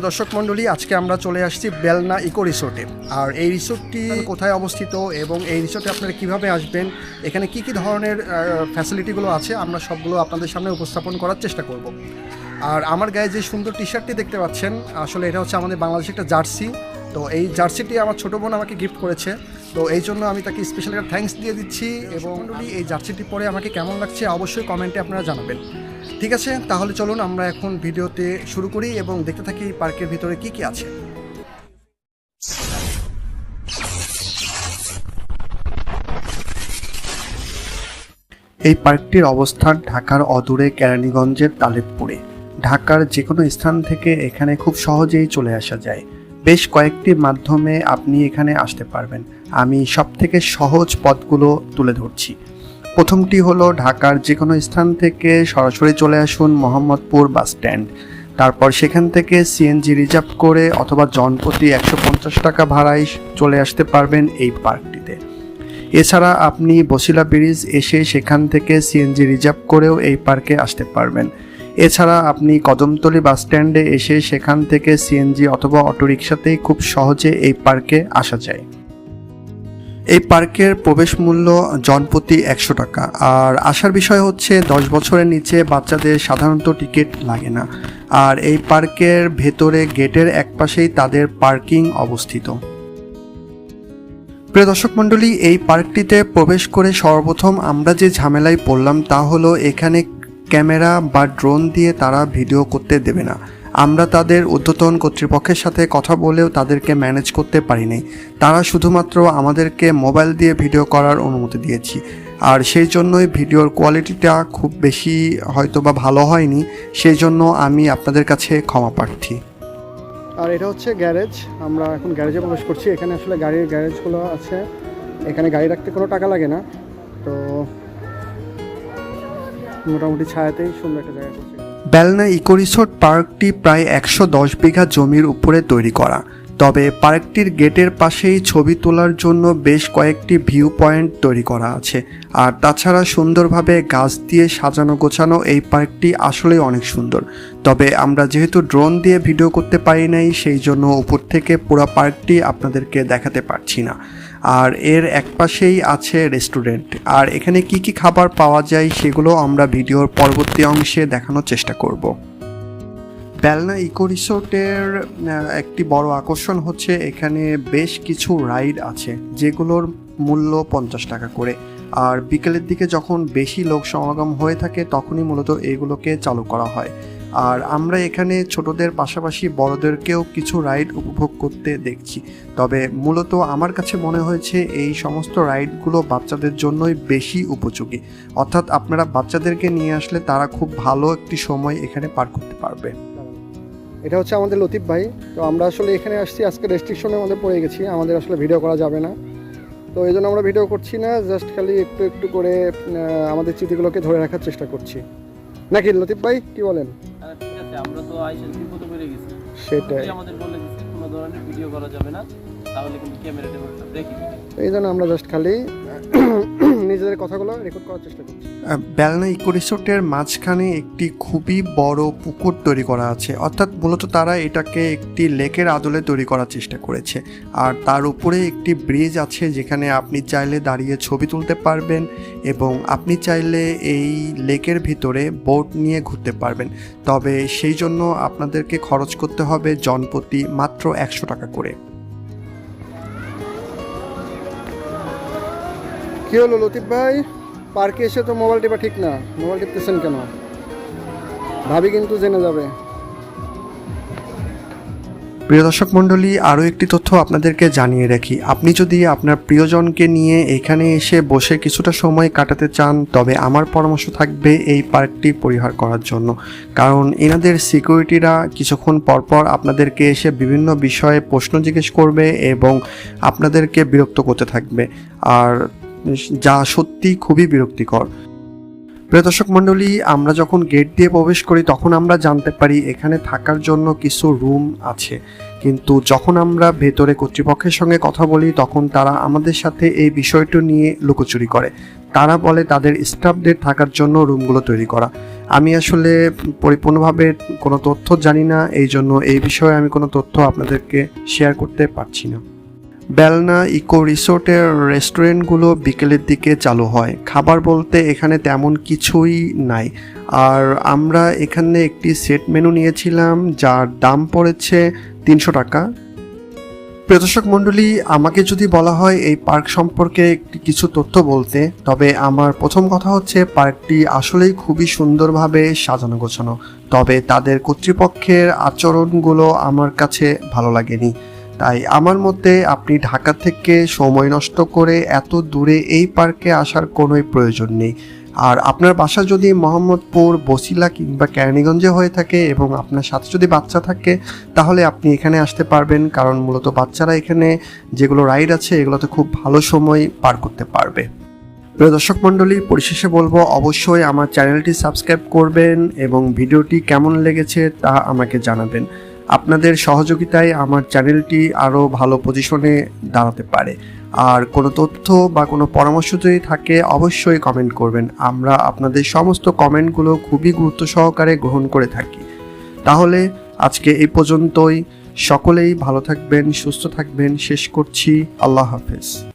প্রিয় দর্শক মণ্ডলী, আজকে আমরা চলে আসছি বেলনা ইকো রিসোর্টে। আর এই রিসোর্টটি কোথায় অবস্থিত এবং এই রিসোর্টে আপনারা কীভাবে আসবেন, এখানে কি কি ধরনের ফ্যাসিলিটিগুলো আছে, আমরা সবগুলো আপনাদের সামনে উপস্থাপন করার চেষ্টা করব। আর আমার গায়ে যে সুন্দর টি শার্টটি দেখতে পাচ্ছেন, আসলে এটা হচ্ছে আমাদের বাংলাদেশের একটা জার্সি। তো এই জার্সিটি আমার ছোটো বোন আমাকে গিফট করেছে। তো এই জন্য আমি তাকে স্পেশাল একটা থ্যাঙ্কস দিয়ে দিচ্ছি এবং এই জার্সিটি পরে আমাকে কেমন লাগছে অবশ্যই কমেন্টে আপনারা জানাবেন। ঠিক আছে, তাহলে চলুন আমরা এখন ভিডিওতে শুরু করি এবং দেখতে থাকি পার্কের ভিতরে কি কি আছে। এই পার্কটির অবস্থান ঢাকার অদূরে কেরানীগঞ্জের তালেবপুরে। ঢাকার যে কোনো স্থান থেকে এখানে খুব সহজেই চলে আসা যায়। বেশ কয়েকটি মাধ্যমে আপনি এখানে আসতে পারবেন। আমি সব থেকে সহজ পথগুলো তুলে ধরছি। প্রথমটি হলো ঢাকার যে কোনো স্থান থেকে সরাসরি চলে আসুন মোহাম্মদপুর বাস স্ট্যান্ড। তারপর সেখান থেকে সিএনজি রিজার্ভ করে অথবা জনপ্রতি একশো পঞ্চাশ টাকা ভাড়ায় চলে আসতে পারবেন এই পার্কটিতে। এছাড়া আপনি বসিলা ব্রিজ এসে সেখান থেকে সিএনজি রিজার্ভ করেও এই পার্কে আসতে পারবেন। এছাড়া আপনি কদমতলী বাস স্ট্যান্ডে এসে সেখান থেকে সিএনজি অথবা অটোরিকশাতেই খুব সহজে এই পার্কে আসা যায়। এই পার্কের প্রবেশ মূল্য জনপ্রতি একশো টাকা। আর আসার বিষয় হচ্ছে দশ বছরের নিচে বাচ্চাদের সাধারণত টিকিট লাগে না। আর এই পার্কের ভেতরে গেটের একপাশেই তাদের পার্কিং অবস্থিত। প্রিয় দর্শক মণ্ডলী, এই পার্কটিতে প্রবেশ করে সর্বপ্রথম আমরা যে ঝামেলায় পড়লাম তা হলো এখানে ক্যামেরা বা ড্রোন দিয়ে তারা ভিডিও করতে দেবে না। আমরা তাদের ঊর্ধ্বতন কর্তৃপক্ষের সাথে কথা বলেও তাদেরকে ম্যানেজ করতে পারিনি। তারা শুধুমাত্র আমাদেরকে মোবাইল দিয়ে ভিডিও করার অনুমতি দিয়েছি। আর সেই জন্যই ভিডিওর কোয়ালিটিটা খুব বেশি হয়তো বা ভালো হয়নি, সেই জন্য আমি আপনাদের কাছে ক্ষমা প্রার্থী। আর এটা হচ্ছে গ্যারেজ। আমরা এখন গ্যারেজে প্রবেশ করছি। এখানে আসলে গাড়ির গ্যারেজগুলো আছে। এখানে গাড়ি রাখতে কোনো টাকা লাগে না। তো মোটামুটি ছায়াতেই সুন্দর একটা জায়গা বেলনা ইকো রিসোর্ট পার্কটি প্রায় একশো দশ বিঘা জমির উপরে তৈরি করা। তবে পার্কটির গেটের পাশেই ছবি তোলার জন্য বেশ কয়েকটি ভিউ পয়েন্ট তৈরি করা আছে। আর তাছাড়া সুন্দরভাবে গাছ দিয়ে সাজানো গোছানো এই পার্কটি আসলেই অনেক সুন্দর। তবে আমরা যেহেতু ড্রোন দিয়ে ভিডিও করতে পারি নাই, সেই জন্য উপর থেকে পুরো পার্কটি আপনাদেরকে দেখাতে পারছি না। আর এর একপাশেই আছে রেস্টুরেন্ট। আর এখানে কি কি খাবার পাওয়া যায় সেগুলো আমরা ভিডিওর পরবর্তী অংশে দেখানোর চেষ্টা করব। বেলনা ইকো রিসোর্টের একটি বড় আকর্ষণ হচ্ছে এখানে বেশ কিছু রাইড আছে, যেগুলোর মূল্য পঞ্চাশ টাকা করে। আর বিকেলের দিকে যখন বেশি লোক সমাগম হয়ে থাকে, তখনই মূলত এগুলোকে চালু করা হয়। আর আমরা এখানে ছোটদের পাশাপাশি বড়দেরকেও কিছু রাইড উপভোগ করতে দেখছি। তবে মূলত আমার কাছে মনে হয়েছে এই সমস্ত রাইডগুলো বাচ্চাদের জন্যই বেশি উপযোগী। অর্থাৎ আপনারা বাচ্চাদেরকে নিয়ে আসলে তারা খুব ভালো একটি সময় এখানে পার করতে পারবে। এটা হচ্ছে আমাদের লতিফ ভাই। তো আমরা আসলে এখানে আসছি, আজকে রেস্ট্রিকশনের মধ্যে পড়ে গেছি। আমাদের আসলে ভিডিও করা যাবে না। তো এই জন্য আমরা ভিডিও করছি না জাস্ট খালি একটু একটু করে আমাদের চিঠিগুলোকে ধরে রাখার চেষ্টা করছি। নাকি লতিফ ভাই, কি বলেন? আমরা তো আইসা বিপদে পড়ে গেছি। সেটাই। আমাদের বলে গেছে কোনো ধরনের ভিডিও করা যাবে না তাহলে কিন্তু ক্যামেরাতে তো এই জন্য আমরা জাস্ট খালি নিজেদের কথাগুলো রেকর্ড করার চেষ্টা করছি। বেলনা ইকো রিসোর্টের মাঝখানে একটি খুবই বড় পুকুর তৈরি করা আছে। অর্থাৎ মূলত তারা এটাকে একটি লেকের আদলে তৈরি করার চেষ্টা করেছে। আর তার উপরে একটি ব্রিজ আছে যেখানে আপনি চাইলে দাঁড়িয়ে ছবি তুলতে পারবেন এবং আপনি চাইলে এই লেকের ভিতরে বোট নিয়ে ঘুরতে পারবেন। তবে সেই জন্য আপনাদেরকে খরচ করতে হবে জনপ্রতি মাত্র একশো টাকা করে। কি হলো লতিফ ভাই? পার্কে এসে তো মোবাইল টিপা ঠিক না। মোবাইল টিপতেছেন কেন? ভাবি কিন্তু জেনে যাবে। প্রিয় দর্শক মণ্ডলী, আরও একটি তথ্য আপনাদেরকে জানিয়ে রাখি। আপনি যদি আপনার প্রিয়জনকে নিয়ে এখানে এসে বসে কিছুটা সময় কাটাতে চান, তবে আমার পরামর্শ থাকবে এই পার্কটি পরিহার করার জন্য। কারণ এনাদের সিকিউরিটিরা কিছুক্ষণ পরপর আপনাদেরকে এসে বিভিন্ন বিষয়ে প্রশ্ন জিজ্ঞেস করবে এবং আপনাদেরকে বিরক্ত করতে থাকবে। আর যা সত্যি খুবই বিরক্তিকর। প্রিয় দর্শক মণ্ডলী, আমরা যখন গেট দিয়ে প্রবেশ করি, তখন আমরা জানতে পারি এখানে থাকার জন্য কিছু রুম আছে। কিন্তু যখন আমরা ভেতরে কর্তৃপক্ষের সঙ্গে কথা বলি, তখন তারা আমাদের সাথে এই বিষয়টি নিয়ে লুকোচুরি করে। তারা বলে, তাদের স্টাফদের থাকার জন্য রুমগুলো তৈরি করা। আমি আসলে পরিপূর্ণভাবে কোনো তথ্য জানি না এই জন্য এই বিষয়ে আমি কোনো তথ্য আপনাদেরকে শেয়ার করতে পারছি না। বেলনা, ইকো রিসোর্টের রেস্টুরেন্টগুলো বিকেলের দিকে চালু হয়। খাবার বলতে এখানে তেমন কিছুই নাই। আর আমরা এখানে একটি সেট মেনু নিয়েছিলাম, যার দাম পড়েছে তিনশো টাকা। প্রদর্শক মণ্ডলী, আমাকে যদি বলা হয় এই পার্ক সম্পর্কে একটি কিছু তথ্য বলতে, তবে আমার প্রথম কথা হচ্ছে পার্কটি আসলেই খুবই সুন্দরভাবে সাজানো গোছানো। তবে তাদের কর্তৃপক্ষের আচরণগুলো আমার কাছে ভালো লাগেনি। তাই আমার মতে আপনি ঢাকা থেকে সময় নষ্ট করে এত দূরে এই পার্কে আসার কোনোই প্রয়োজন নেই। আর আপনার বাসা যদি মোহাম্মদপুর, বসিলা কিংবা কেরানীগঞ্জে হয়ে থাকে এবং আপনার সাথে যদি বাচ্চা থাকে, তাহলে আপনি এখানে আসতে পারবেন, কারণ মূলত বাচ্চারা এখানে যেগুলো রাইড আছে, এগুলোতে খুব ভালো সময় পার করতে পারবে। প্রিয় দর্শক মণ্ডলী, পরিশেষে বলব, অবশ্যই আমার চ্যানেলটি সাবস্ক্রাইব করবেন এবং ভিডিওটি কেমন লেগেছে তা আমাকে জানাবেন। আপনাদের সহযোগিতায় আমার চ্যানেলটি আরও ভালো পজিশনে দাঁড়াতে পারে। আর কোনো তথ্য বা কোনো পরামর্শ যদি থাকে, অবশ্যই কমেন্ট করবেন। আমরা আপনাদের সমস্ত কমেন্টগুলো খুবই গুরুত্ব সহকারে গ্রহণ করে থাকি। তাহলে আজকে এই পর্যন্তই। সকলেই ভালো থাকবেন, সুস্থ থাকবেন। শেষ করছি। আল্লাহ হাফেজ।